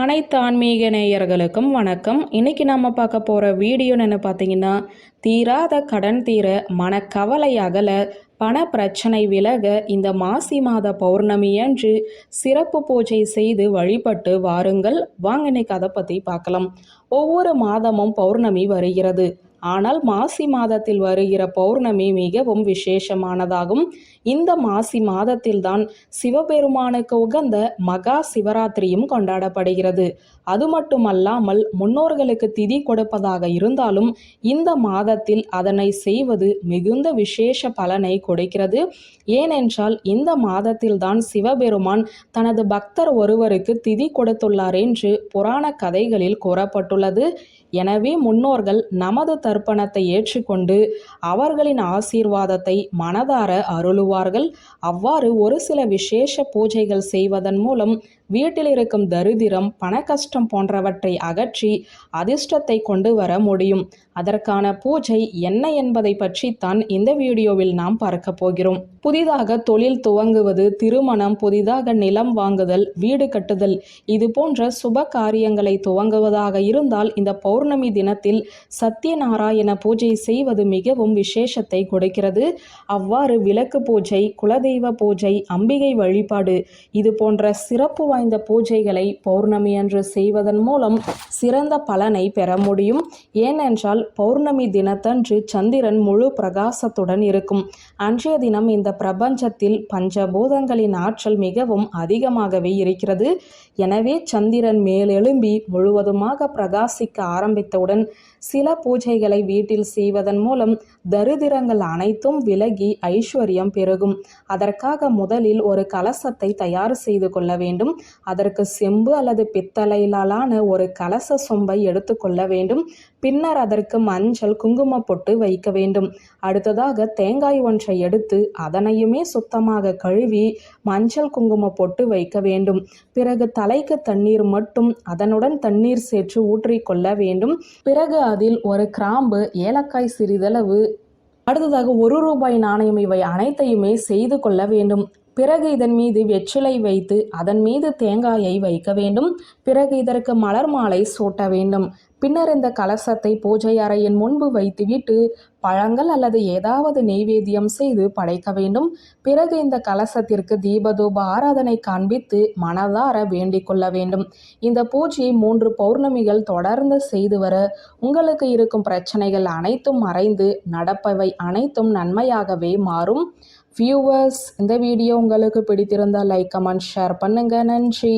அனைத்து ஆன்மீக நேயர்களுக்கும் வணக்கம். இன்னைக்கு நம்ம பார்க்க போகிற வீடியோன்னு என்ன பார்த்தீங்கன்னா தீராத கடன் தீர மனக்கவலை அகல பண பிரச்சனை விலக இந்த மாசி மாத பௌர்ணமி அன்று சிறப்பு பூஜை செய்து வழிபட்டு வாருங்கள். வாங்க இன்னைக்கு அதை பற்றி பார்க்கலாம். ஒவ்வொரு மாதமும் பௌர்ணமி வருகிறது. ஆனால் மாசி மாதத்தில் வருகிற பௌர்ணமி மிகவும் விசேஷமானதாகும். இந்த மாசி மாதத்தில்தான் சிவபெருமானுக்கு உகந்த மகா சிவராத்திரியும் கொண்டாடப்படுகிறது. அது மட்டுமல்லாமல் முன்னோர்களுக்கு திதி கொடுப்பதாக இருந்தாலும் இந்த மாதத்தில் அதனை செய்வது மிகுந்த விசேஷ பலனை கொடுக்கிறது. ஏனென்றால் இந்த மாதத்தில்தான் சிவபெருமான் தனது பக்தர் ஒருவருக்கு திதி கொடுத்துள்ளார் என்று புராண கதைகளில் கூறப்பட்டுள்ளது. எனவே முன்னோர்கள் நமது தர்ப்பணத்தை ஏற்றுக்கொண்டு அவர்களின் ஆசீர்வாதத்தை மனதார அருளுவார்கள். அவ்வாறு ஒரு சில விசேஷ பூஜைகள் செய்வதன் மூலம் வீட்டில் இருக்கும் தரித்திரம் பண கஷ்டம் போன்றவற்றை அகற்றி அதிர்ஷ்டத்தை கொண்டு வர முடியும். அதற்கான பூஜை என்ன என்பதை தான் இந்த வீடியோவில் நாம் பார்க்க போகிறோம். புதிதாக தொழில் துவங்குவது திருமணம் புதிதாக நிலம் வாங்குதல் வீடு கட்டுதல் இது போன்ற சுப காரியங்களை துவங்குவதாக இருந்தால் இந்த பௌர்ணமி தினத்தில் சத்யநாராயண பூஜை செய்வது மிகவும் விசேஷத்தை கொடுக்கிறது. அவ்வாறு விளக்கு பூஜை குலதெய்வ பூஜை அம்பிகை வழிபாடு இது போன்ற சிறப்பு வாய்ந்த பூஜைகளை பௌர்ணமி அன்று செய்வதன் மூலம் சிறந்த பலனை பெற முடியும். ஏனென்றால் பௌர்ணமி தினத்தன்று சந்திரன் முழு பிரகாசத்துடன் இருக்கும். அன்றைய தினம் இந்த பிரபஞ்சத்தில் பஞ்சபூதங்களின் ஆற்றல் மிகவும் அதிகமாகவே இருக்கிறது. எனவே சந்திரன் மேலெழும்பி முழுவதுமாக பிரகாசிக்க ஆரம்பித்தவுடன் சில பூஜைகளை வீட்டில் செய்வதன் மூலம் தரித்திரங்கள் அனைத்தும் விலகி ஐஸ்வர்யம் பெருகும். அதற்காக முதலில் ஒரு கலசத்தை தயார் செய்து கொள்ள வேண்டும். அதற்கு செம்பு அல்லது பித்தளையிலான ஒரு கலச சொம்பை எடுத்துக்கொள்ள வேண்டும். பின்னர் அதற்கு மஞ்சள் குங்கும பொட்டு வைக்க வேண்டும். அடுத்ததாக தேங்காய் ஒன்றை எடுத்து அதனையுமே சுத்தமாக கழுவி மஞ்சள் குங்கும பொட்டு வைக்க வேண்டும். பிறகு தலைக்கு தண்ணீர் மட்டும் அதனுடன் தண்ணீர் சேர்த்து ஊற்றிக்கொள்ள வேண்டும். பிறகு அதில் ஒரு கிராம்பு ஏலக்காய் சிறிதளவு அடுத்ததாக ஒரு ரூபாய் நாணயம் இவை அனைத்தையுமே செய்து கொள்ள வேண்டும். பிறகு இதன் மீது வெற்றிலை வைத்து அதன் மீது தேங்காயை வைக்க வேண்டும். பிறகு இதற்கு மலர் மாலை சூட்ட வேண்டும். பின்னர் இந்த கலசத்தை பூஜை அறையின் முன்பு வைத்துவிட்டு பழங்கள் அல்லது ஏதாவது நெய்வேத்தியம் செய்து படைக்க வேண்டும். பிறகு இந்த கலசத்திற்கு தீபதூப ஆராதனை காண்பித்து மனதார வேண்டிக் கொள்ள வேண்டும். இந்த பூஜையை மூன்று பௌர்ணமிகள் தொடர்ந்து செய்து வர உங்களுக்கு இருக்கும் பிரச்சனைகள் அனைத்தும் மறைந்து நடப்பவை அனைத்தும் நன்மையாகவே மாறும். வியூவர்ஸ் இந்த வீடியோ உங்களுக்கு பிடித்திருந்தால் லைக் கமெண்ட் ஷேர் பண்ணுங்க. நன்றி.